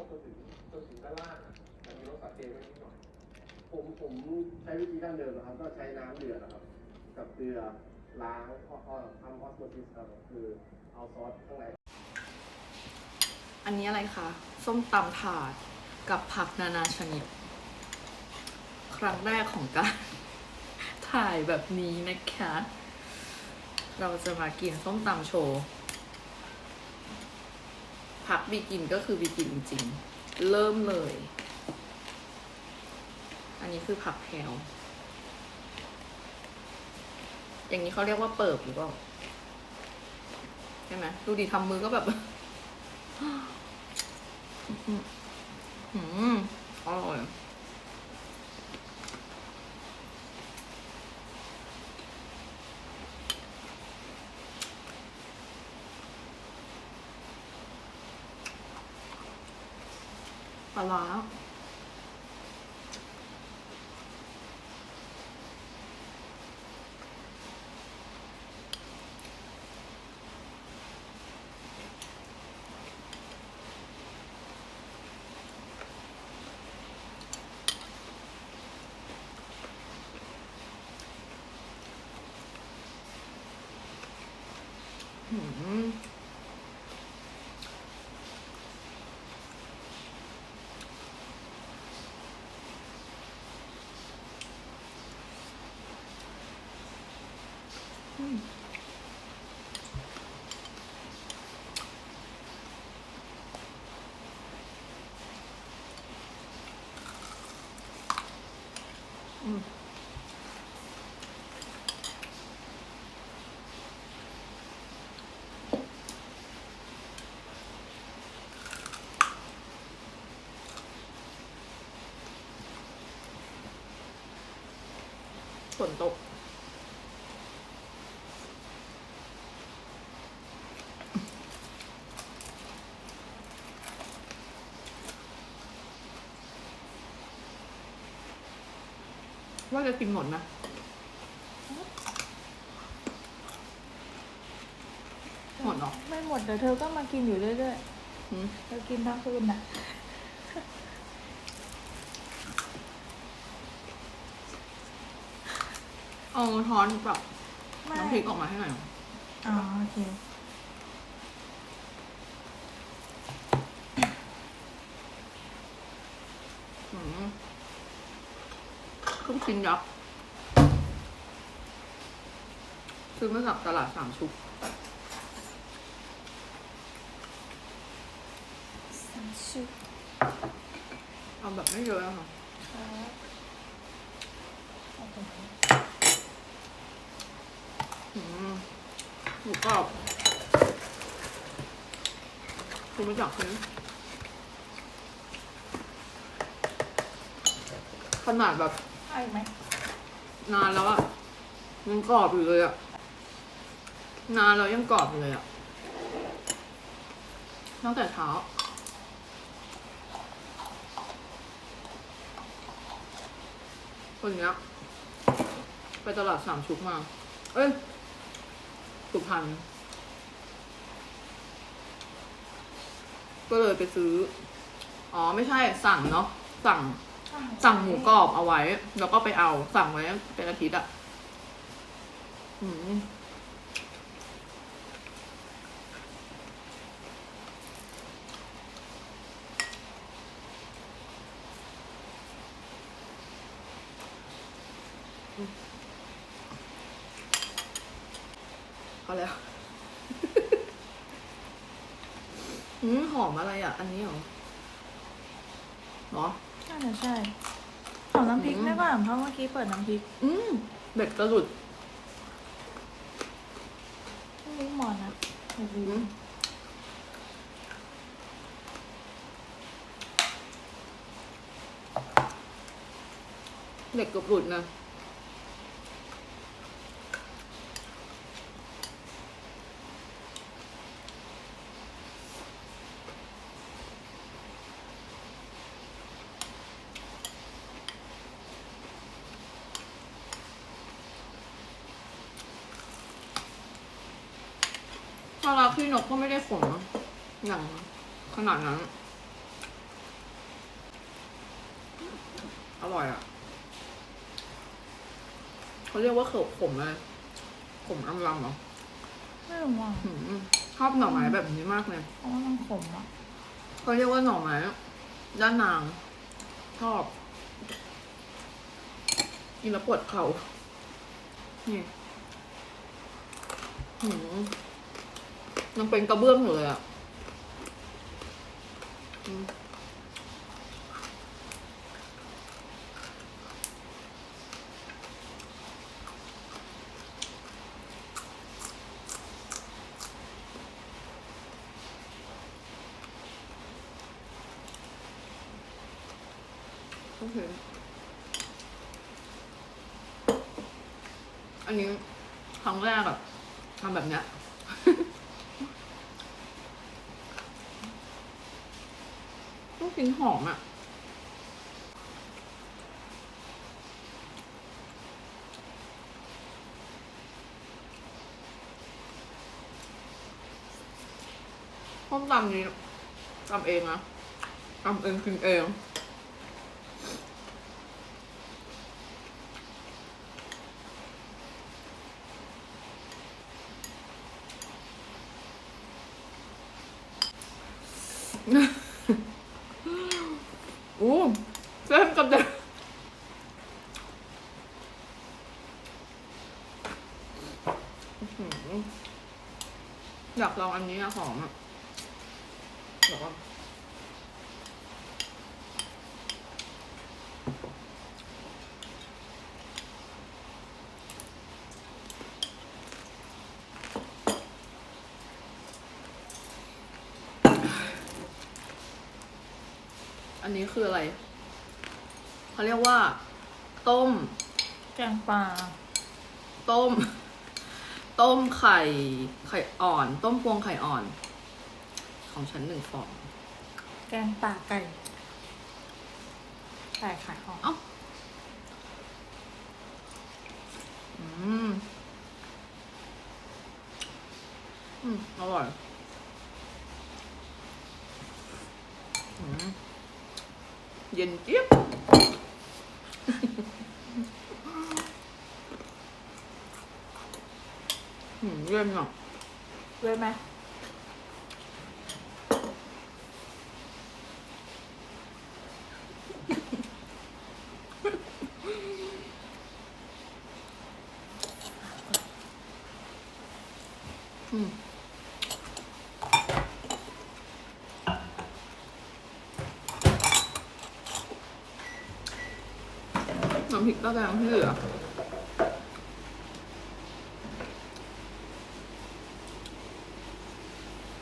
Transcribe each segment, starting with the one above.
มดจนถึงจนถึงด้านล่างอะแต่มีรสสาเกไว้นิดหน่อยผมผมใช้วิธีดั้งเดิมนะครับ ก็ใช้น้ำเดือดนะครับ กับเกลือล้างออทำออสโมซิสครับคือเอาซอสข้างในอันนี้อะไรคะ ส้มตำถาดกับผักนานาชนิด ครั้งแรกของการ ถ่ายแบบนี้นะคะ เราจะมากินส้มตำโชว์ ผักบีกินก็คือบีกินจริงๆ เริ่มเลย อันนี้คือผักแพรวอย่างนี้เขาเรียกว่าเปิบหรือเปล่าใช่ไหมดูดีทำมือก็แบบอืมอร่อย ปลาร้าอืมอืม ฝนตก ว่าจะกินหมดไหมหมดเหรอไม่หมดเดี๋ยวเธอก็มากินอยู่เรื่อยหืมๆเธอกินทั้งคืนน่ะเอาช้อนแบบไม่น้ำพริกออกมาให้หน่อยอ๋อโอเคอืม ลูกชิ้นยักษ์ซื้อมาจากตลาดสามชุกสามชุดเอาแบบไม่เยอะอะค่ะครับเอาไปไหนอืมหมูกรอบคุณมาจากซื้อขนาดแบบ เอาอีกไหมนานแล้วอะยังกรอบอยู่เลยอะนานแล้วยังกรอบอยู่เลยอะตั้งแต่เช้าคนเนี้ยไปตลาดสามชุกมา เอ้ยสุพรรณก็เลยไปซื้อ อ๋อ ไม่ใช่สั่งเนาะสั่ง สั่งหมูกรอบเอาไว้ แล้วก็ไปเอาสั่งไว้เป็นอาทิตย์อะอืมพอแล้วอืมหอมอะไรอะ อันนี้เหรอเหรอน่า จะใช่ ขอน้ำพริกอืมได้ป่ะเพราะเมื่อกี้เปิดน้ำพริก อืมเบ็ดกระหลุดน้ำพริกหมอนนะโอ้โหอืมเด็กเกือบหลุดนะาร้าพี่นกก็ไม่ได้ขมนะอย่างขนาดนั้นร่อยอะ เขาเรียกว่าเขือขมอะไรขมอำลำเหรอไม่รู้ว่าหืมชอบหน่อไม้แบบนี้มากเลย เพราะว่ามันขมอะเขาเรียกว่าหน่อไม้ด้านนาง ชอบกินแล้วปวดเขา่านี่หืม ยังเป็นกระเบื้องอยู่เลยอะอืมโอเคอันนี้ครั้งแรกอะทำแบบเนี้ย ต้องกินหอมอะต้มตำนี้ตำเองนะตำเองกินเอง อู้เส้นกระเด็นอื้อหืออยากลองอันนี้อะหอมอะเดี๋ยวก่อนอันนี้คืออะไร เขาเรียกว่า ต้ม แกงปลา ต้ม ต้มไข่ไข่อ่อน ต้มพวงไข่อ่อน ของฉันหนึ่งฟองแกงป่าไก่ไก่ขายของเอ้าอืมอืมอร่อยอืมเย็นเจี๊ยบ อืม เย็นอะด้วยไหมอืมน้ำพริกตะแกรงที่เหลือ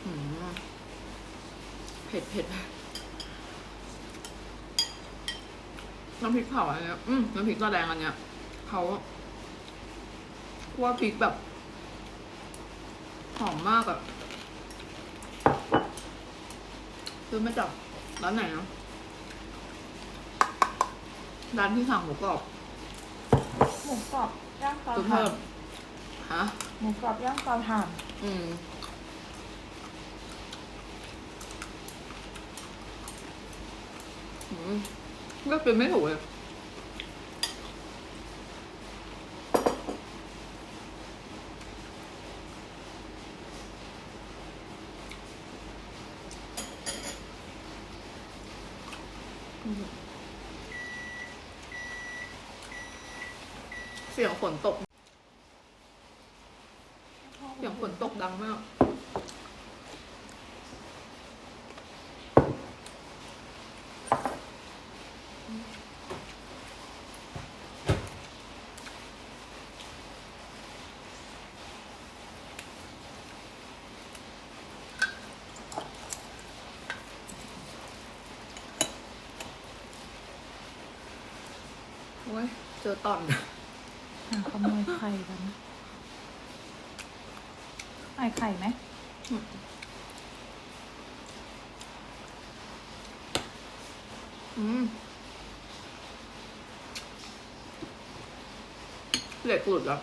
อืม เผ็ดเผ็ด น้ำพริกเผาอันเนี้ยอืมน้ำพริกตะแดงอันเนี้ยเขาคั่วพริกแบบหอมมากอะซื้อมาจากร้านไหนนะร้านที่สั่งหมูกรอบหมูกรอบย่างเตาซื้อถ่าเพิ่นมฮะ หมูกรอบย่างเตาถ่านอืม อืม เลือกเป็นไม่ถูกเลยเสียงฝนตก เสียงฝนตกดังมาก โอ้ยเจอตอนหาขโมยไข่กันไข่ไข่ไหมอืมเหล็กหลุดแล้ว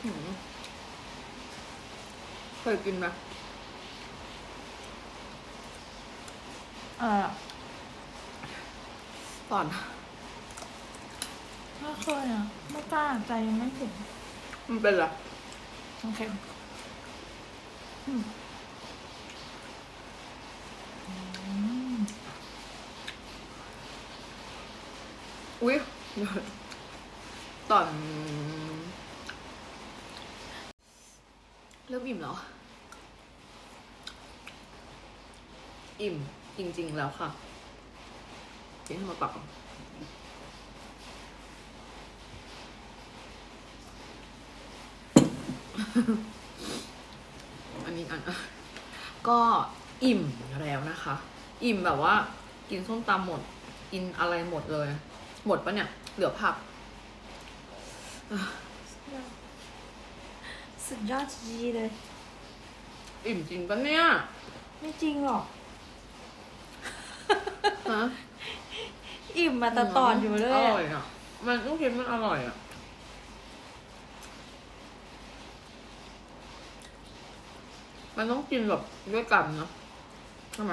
เค ยกินไหมอ่าก่อนไม่เคยอะไม่กล้าใจยังไม่ถึงมันเป็นอะไรโอเคอืมอืมอุ้ยตอนเริ่มอิ่มแล้ว อิ่มจริง ๆ แล้วค่ะกินให้หมดปากก่อนอันนี้อันก็อิ่มแล้วนะคะ อิ่มแบบว่า กินส้มตำหมด กินอะไรหมดเลย หมดปะเนี่ย เหลือผักสุดยอดจีเลย อิ่มจริงปะเนี่ย ไม่จริงหรอก ฮะอิ่มมาแต่ตอนอยู่เลยออะร่อยอะ มันต้องกินมันอร่อยอะ มันต้องกินแบบด้วยกันเนอะใช่ไหม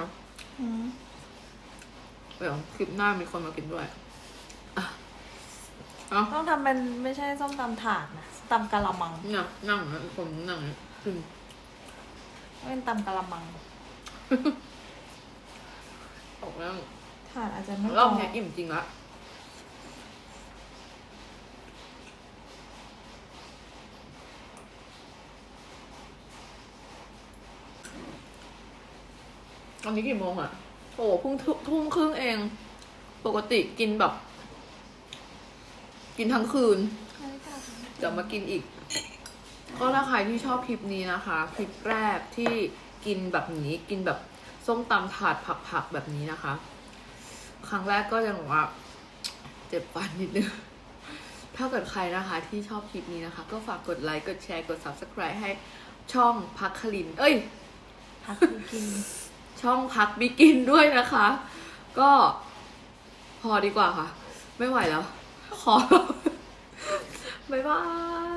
อืมเดี๋ยวคลิปหน้ามีคนมากินด้วยอะเอาต้องทำเป็นไม่ใช่ส้มตำถาดนะตำกะละมังนั่งนั่งนะคนนั่งกินเป็นตำกะละมังออกแล้ว ถาดอาจจะไม่รอบพเนี้ยอิ่มจริงละตอนนี้กี่โมงอะโอ้เพุ่งทุ่มครึ่งเอง ปกติกินแบบ กินทั้งคืน เดี๋ยวมากินอีก ก็ถ้าใครที่ชอบคลิปนี้นะคะ คลิปแรกที่กินแบบนี้ กินแบบส้มตำถาดผักๆแบบนี้นะคะ ครั้งแรกก็ยังบอกว่า เจ็บฟันนิดนึง ถ้าเกิดใครนะคะ ที่ชอบคลิปนี้นะคะ ก็ฝากกดไลค์ กดแชร์ กด subscribe ให้ช่องพักคลิน เอ้ย พักไปกิน ช่องพักบิกินด้วยนะคะ ก็พอดีกว่าค่ะ ไม่ไหวแล้ว ขอ บ๊ายบาย